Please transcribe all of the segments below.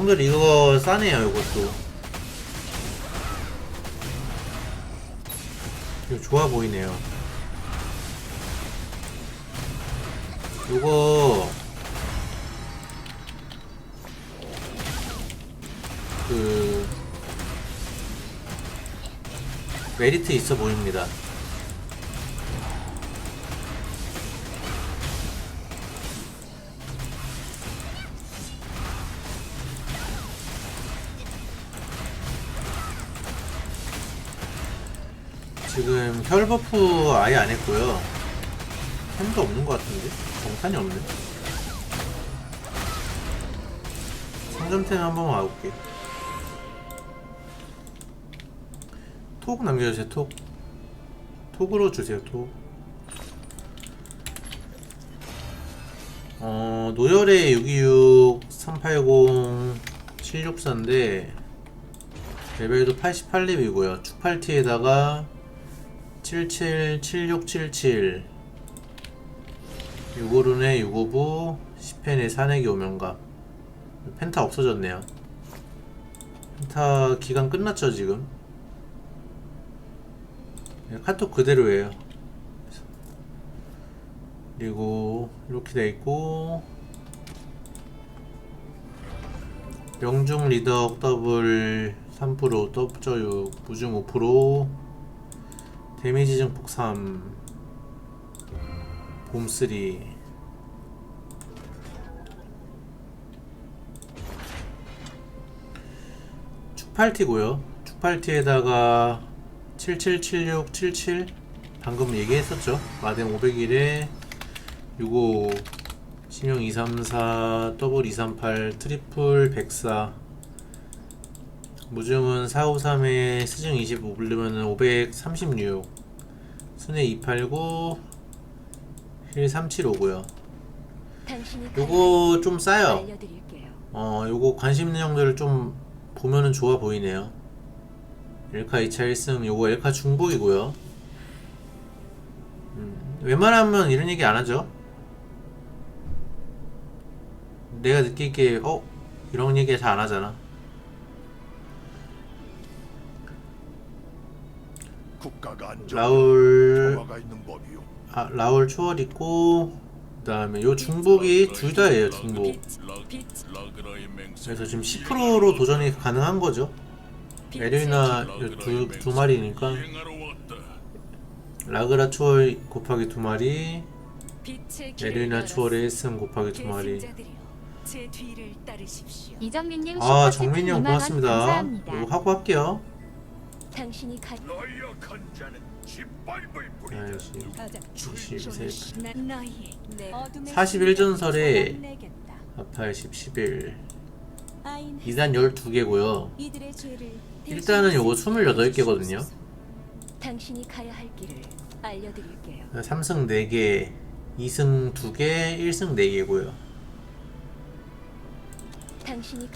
형들 이거 싸네요 이것도. 이거 좋아 보이네요. 요거 그 메리트 있어 보입니다 지금 혈 버프 아예 안 했고요. 템도 없는 것 같은데? 정탄이 없네. 상점템 한번 와볼게. 톡 남겨주세요, 톡. 톡으로 주세요, 톡. 어, 노열의 626, 380, 764인데, 레벨도 88렙이고요. 축팔티에다가 77, 7677 유고룬의 유고부 10펜의 산액이 오면가. 펜타 없어졌네요. 펜타 기간 끝났죠 지금? 네, 카톡 그대로예요. 그리고 이렇게 돼 있고 명중 리덕 더블 3% 더블 6 무중 5% 데미지 증폭 3 봄3 축팔티고요. 축팔티에다가 777677 방금 얘기했었죠? 마뎀 500일에 65 신형 234 더블 238 트리플 104 무중은 453에 스증 25 부르면은 536 순회 289 힐 375고요. 당신이 요거 좀 싸요. 어 요거 관심 있는 형들 좀 보면은 좋아 보이네요. 엘카 2차 1승 요거 엘카 중복이고요. 음, 웬만하면 이런 얘기 안 하죠? 내가 느끼기에 어? 이런 얘기 잘 안 하잖아 국가가 안정 라울 평화가 있는 법이요. 아, 라울 초월 있고 그다음에 요 중복이 둘 다예요 중복 그래서 지금 10%로 도전이 가능한 거죠 에르나 두, 두 마리니까 라그라 초월 곱하기 두 마리 에르나 초월의 1승 곱하기 두 마리. 이정민님 아 슈퍼채팅 정민이 형 2만 원 고맙습니다 감사합니다. 이거 하고 할게요 당신이 가 나약한 자는 짓밟을 뿐이다. 아이씨 가자. 93난 너희의 내 어둠의 41 전설에 시간을 내겠다. 아팔 10 11 아인 2단 12개고요 이들의 죄를 일단은 요거 대신 28개거든요 당신이 가야 할 길을 알려드릴게요. 3승 4개 2승 2개 1승 4개고요 당신이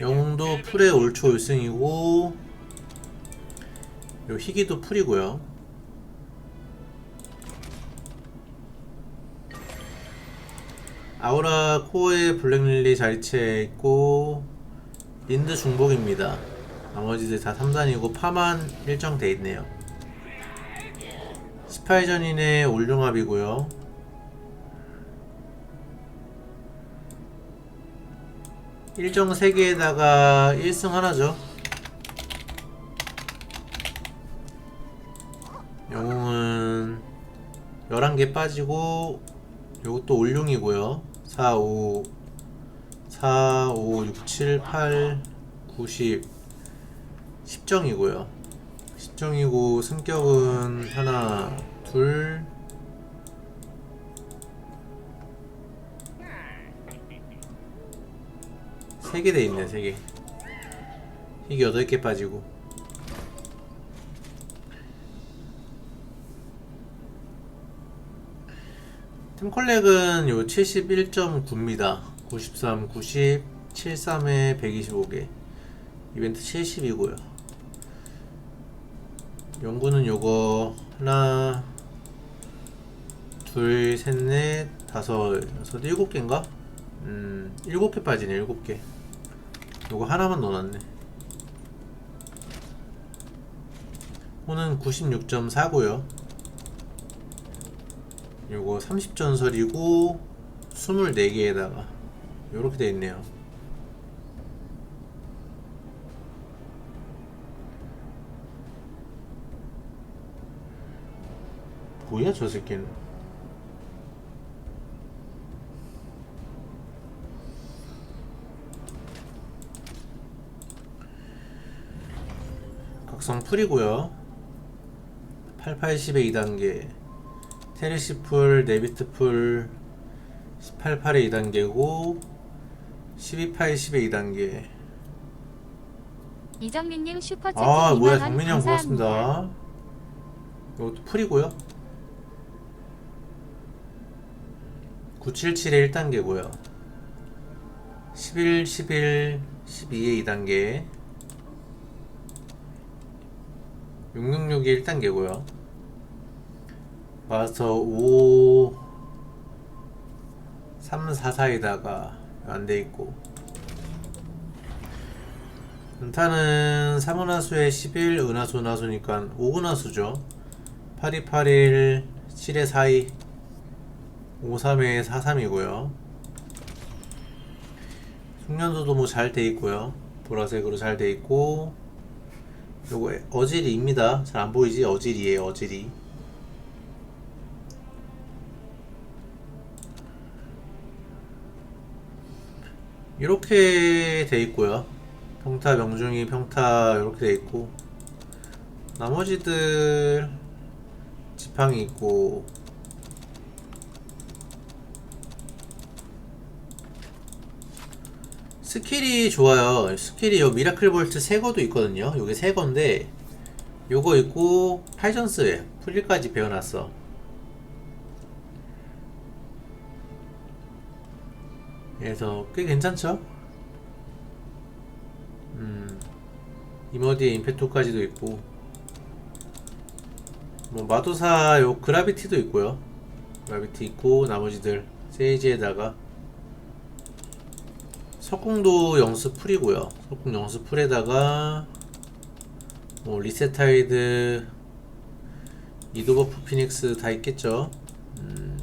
영웅도 풀의 올초 1승이고 요 희귀도 풀이고요. 아우라 코어에 블랙릴리 자리체 있고 린드 중복입니다. 나머지들 다 3단이고 파만 일정 돼 있네요. 18전인의 올융합이고요. 일정 3개에다가 1승 하나죠 영웅은 11개 빠지고 요것도 올룡이고요. 4, 5 4, 5, 6, 7, 8, 9, 10 10정이고요. 10정이고 승격은 하나 둘 세개돼 있네 세 개. 이게 여덟 개 빠지고 템컬렉은 요 71.9입니다. 93, 90, 73에 125개. 이벤트 70이고요. 연구는 요거 하나 둘, 셋, 넷, 다섯, 여섯, 일곱 개인가? 음, 일곱 개 빠지네, 일곱 개. 요거 하나만 넣어놨네. 호는 96.4고요 요거 30전설이고 24개에다가 요렇게 돼 있네요. 뭐야 저 새끼는? 각성 풀이고요. 8810의 2단계 테르시풀 네비트풀 18팔의 2단계고 1280의 2단계. 이정민님 슈퍼챗 아 2만 뭐야 원 정민이 형. 고맙습니다. 이것도 풀이고요. 977의 1단계고요. 11, 11, 12의 2단계. 666의 1단계고요 마스터 5 3, 4, 4에다가 안 돼있고. 은타는 3은하수에 11, 은하수, 은하수니까 5은하수죠. 8281, 7에 42, 53에 43이고요. 숙련도도 뭐 잘 돼 있고요. 보라색으로 잘 돼 있고. 요거 어질이입니다. 잘 안 보이지? 어질이에요 어질이 이렇게 돼 있고요. 평타 명중이 평타 이렇게 돼 있고 나머지들 지팡이 있고 스킬이 좋아요. 스킬이 요 미라클 볼트 새 거도 있거든요. 요게 새 건데 요거 있고 팔전스에 풀릴까지 배워놨어 그래서 꽤 괜찮죠? 음, 이머디에 임페토까지도 있고 뭐 마도사 요 그라비티도 있고요. 그라비티 있고 나머지들 세이지에다가. 석궁도 영수 풀이고요. 석궁 영수 풀에다가 뭐 리세타이드 이도버프 피닉스 다 있겠죠 음,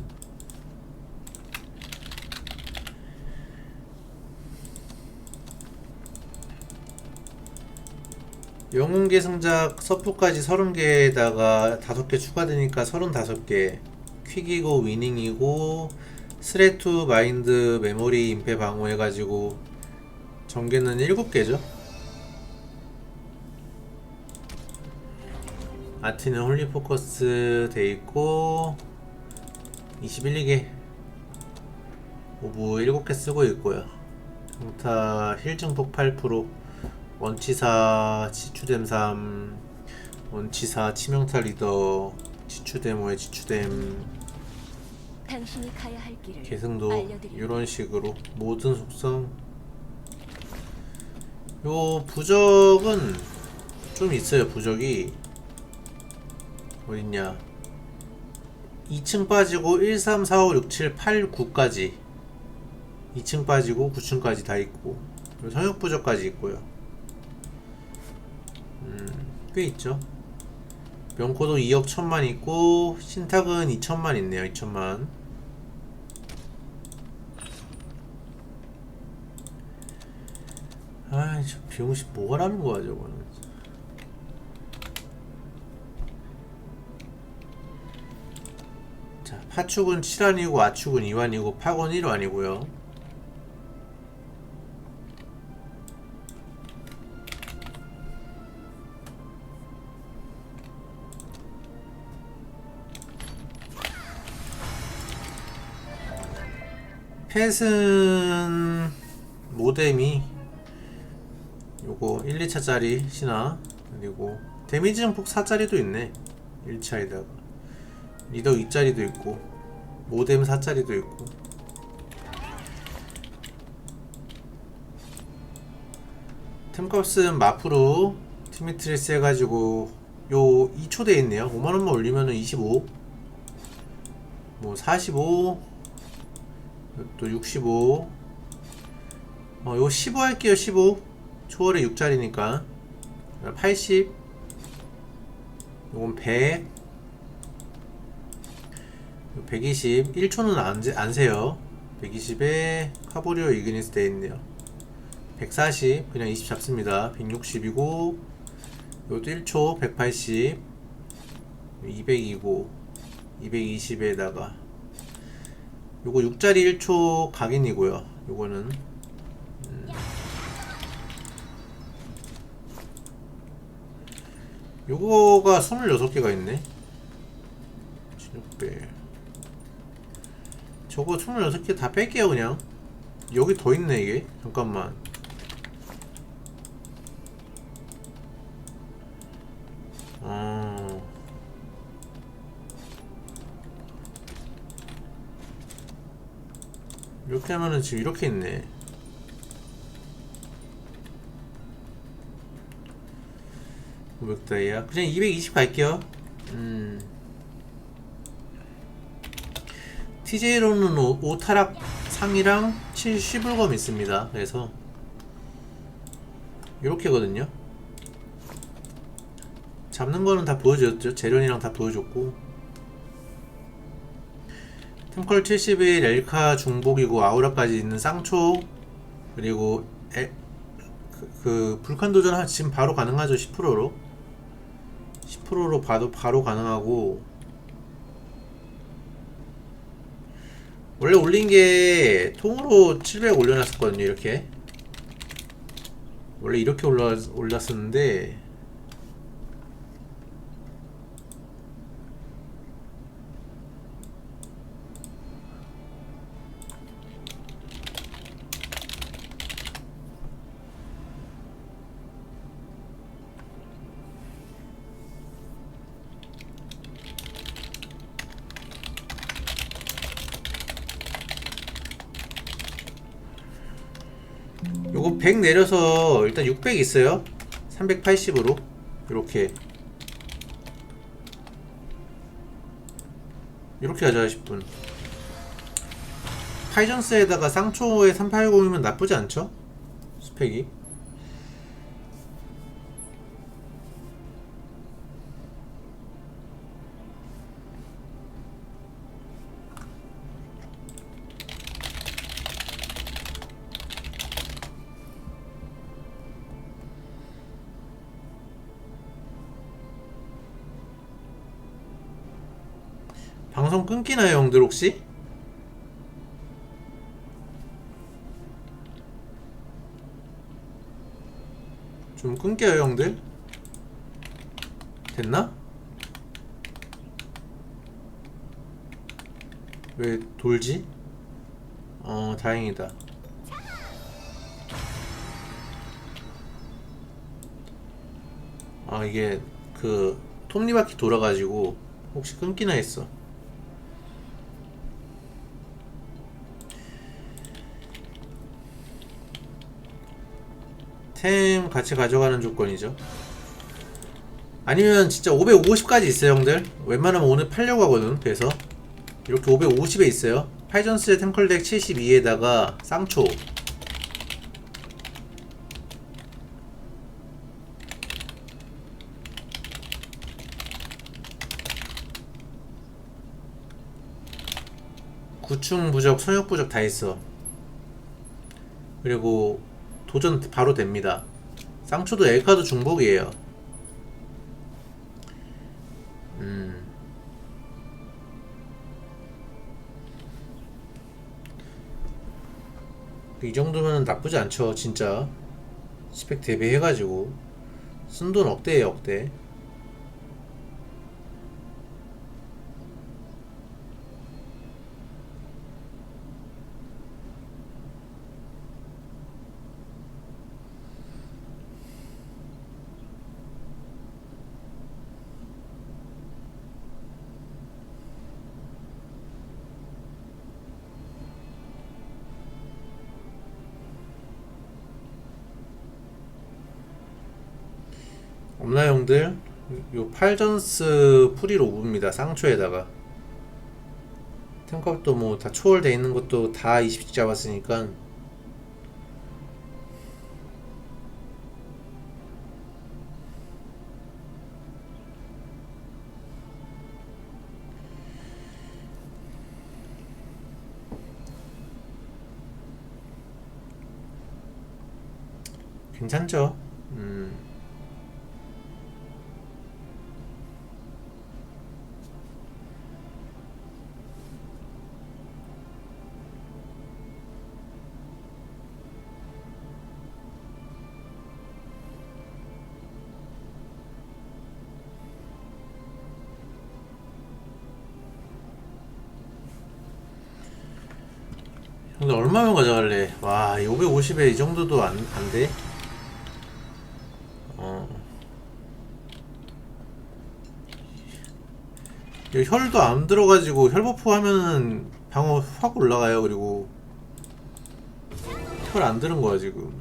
영웅계 성작 서프까지 30개에다가 5개 추가되니까 35개. 퀵이고 위닝이고 스레투 마인드 메모리 임페 방어 해가지고 전개는 7개죠. 아티는 홀리 포커스 돼 있고 21, 2개. 오브 7개 쓰고 있고요. 평타 힐 증폭 8% 원치사 지추댐 3 원치사 치명타 리더 지추댐5에 지추댐 당신이 가야 할 길을 계승도. 이런 식으로 모든 속성. 요 부적은 좀 있어요 부적이. 어딨냐? 2층 빠지고 1, 3, 4, 5, 6, 7, 8, 9까지 2층 빠지고 9층까지 다 있고 그리고 성역 부적까지 있고요 음, 꽤 있죠. 명코도 2억 1000만 있고 신탁은 2천만 있네요 2천만. 아이 저 비용식 뭐가라는 거야 저거는. 자 파축은 7완이고 아축은 2완이고 파곤 1완이고요 펫은 모뎀이 요거 1, 2차짜리 신화 그리고 데미지 증폭 4짜리도 있네. 1차에다가. 리더 2짜리도 있고 모뎀 4짜리도 있고. 템값은 마프로 티미트리스 해가지고 요 2초 돼 있네요. 5만원만 올리면은 25 뭐 45, 또 65. 어, 요15 할게요, 15. 초월에 6짜리니까. 80 요건 100 120 1초는 안, 재- 안 세요. 120에 카보리오 이그니스 돼 있네요. 140 그냥 20 잡습니다. 160이고 요것도 1초. 180 200이고 220에다가 요거 6짜리 1초 각인이고요. 요거는 음. 요거가 26개가 있네. 16배 저거 26개 다 뺄게요 그냥. 여기 더 있네 이게. 잠깐만 하면은 지금 이렇게 있네500다이아. 그냥 220 갈게요. 음. TJ로는 오, 오타락 상이랑 7 쉬불검 있습니다. 그래서 이렇게거든요. 잡는 거는 다 보여줬죠. 재련이랑 다 보여줬고 템컬 71 엘카 중복이고 아우라까지 있는 쌍초 그리고 에, 그, 그 불칸 도전 하- 지금 바로 가능하죠 10%로 10%로 봐도 바로 가능하고. 원래 올린 게 통으로 700 올려놨었거든요 이렇게. 원래 이렇게 올라, 올랐었는데 100 내려서 일단 600 있어요. 380으로. 이렇게. 이렇게 가져야 10분. 파이전스에다가 쌍초에 380이면 나쁘지 않죠? 스펙이 방송 끊기나요 형들 혹시? 좀 끊겨요 형들? 됐나? 왜 돌지? 어 다행이다 아 이게 그 톱니바퀴 돌아가지고 혹시 끊기나 했어 템 같이 가져가는 조건이죠. 아니면 진짜 550까지 있어요, 형들. 웬만하면 오늘 팔려고 하거든. 그래서 이렇게 550에 있어요. 파이전스의 템컬덱 72에다가 쌍초. 구충 부적, 성역 부적 다 있어. 그리고 도전 바로 됩니다. 쌍초도 엘카도 중복이에요. 음. 이 정도면 나쁘지 않죠, 진짜. 스펙 대비해가지고. 쓴 돈 억대예요, 억대. 요 팔전스 프리로브입니다. 상초에다가 탱값도 뭐 다 초월돼 있는 것도 다 20씩 잡았으니까 괜찮죠? 근데 얼마면 가져갈래? 와, 550에 이 정도도 안, 안 돼? 어. 이 혈도 안 들어가지고 혈버프 하면은 방어 확 올라가요. 그리고 혈 안 들은 거야, 지금.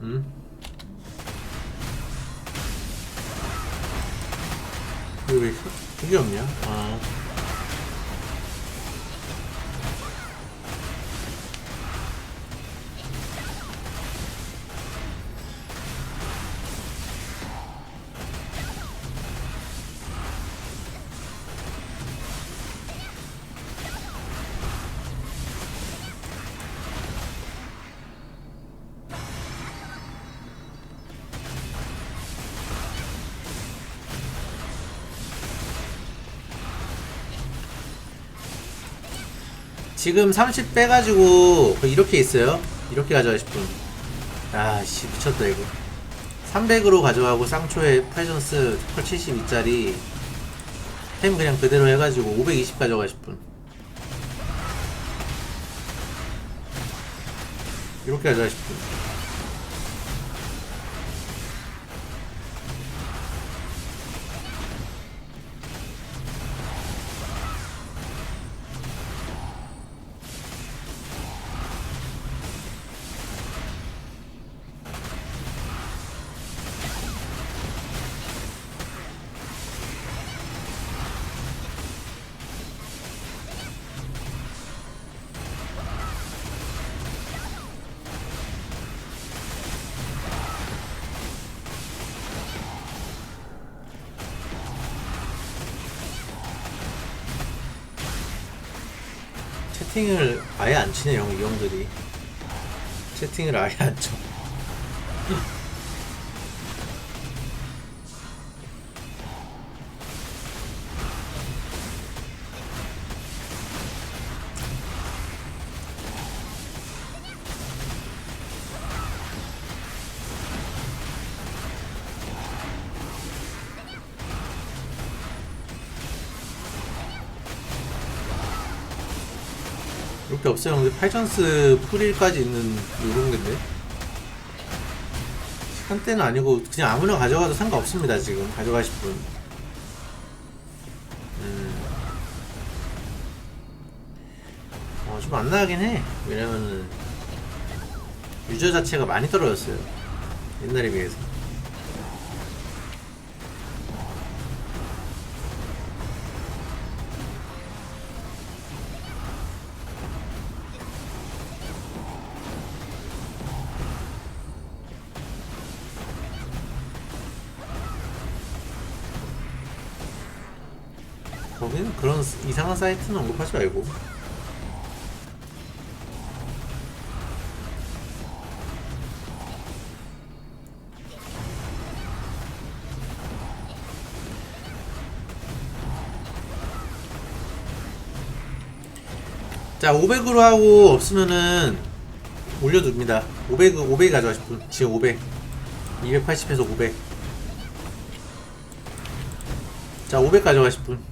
음? 이거 왜 혈- 그게 없냐? 아. 지금 30 빼가지고 그 이렇게 있어요. 이렇게 가져가실 분. 아씨 미쳤다 이거. 300으로 가져가고 쌍초에 펄 72짜리 템 그냥 그대로 해가지고 520 가져가실 분. 이렇게 가져가실 분. 채팅을 아예 안 치네 형, 이 형들이 채팅을 아예 안 쳐. 없어요. 근데 파이전스 풀일까지 있는 이런 건데 시간대는 아니고 그냥 아무나 가져가도 상관없습니다. 지금 가져가실 분. 음. 어, 좀 안 나가긴 해. 왜냐면은 유저 자체가 많이 떨어졌어요. 옛날에 비해서. 이상한 사이트는 언급하지 말고. 자, 500으로 하고 없으면은 올려둡니다. 500, 500 가져가실 분. 지금 500. 280에서 500. 자, 500 가져가실 분.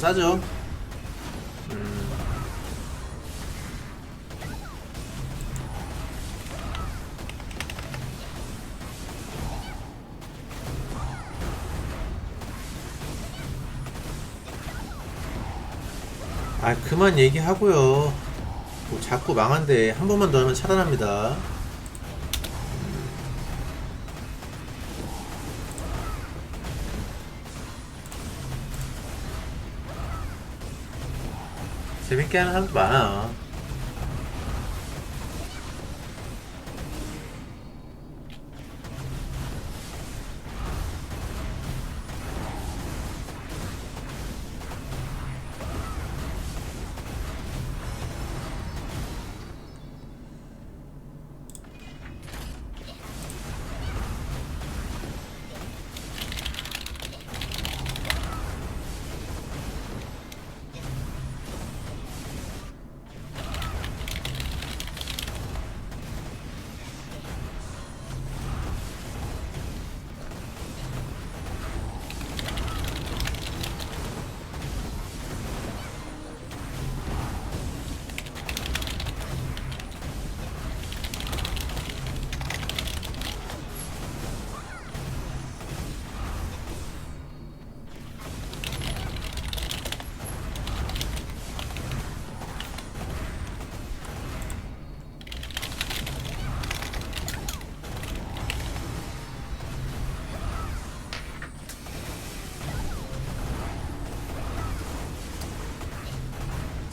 싸죠. 음. 아 그만 얘기하고요 뭐 자꾸 망한데 한 번만 더 하면 차단합니다 재밌게 하는 사람도 많아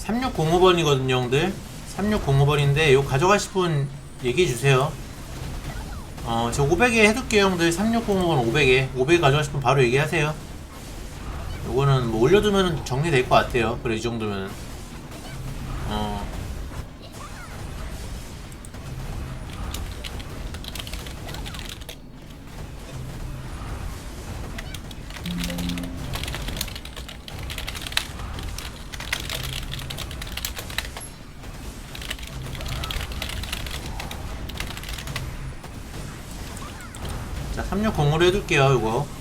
3605번이거든요 형들. 3605번인데 이거 가져가실 분 얘기해주세요. 어, 저 500에 해둘게요 형들. 3605번 500에. 500 가져가실 분 바로 얘기하세요. 요거는 뭐 올려두면 정리될 것 같아요. 그래 이 정도면 어 자, 3605로 해둘게요, 이거.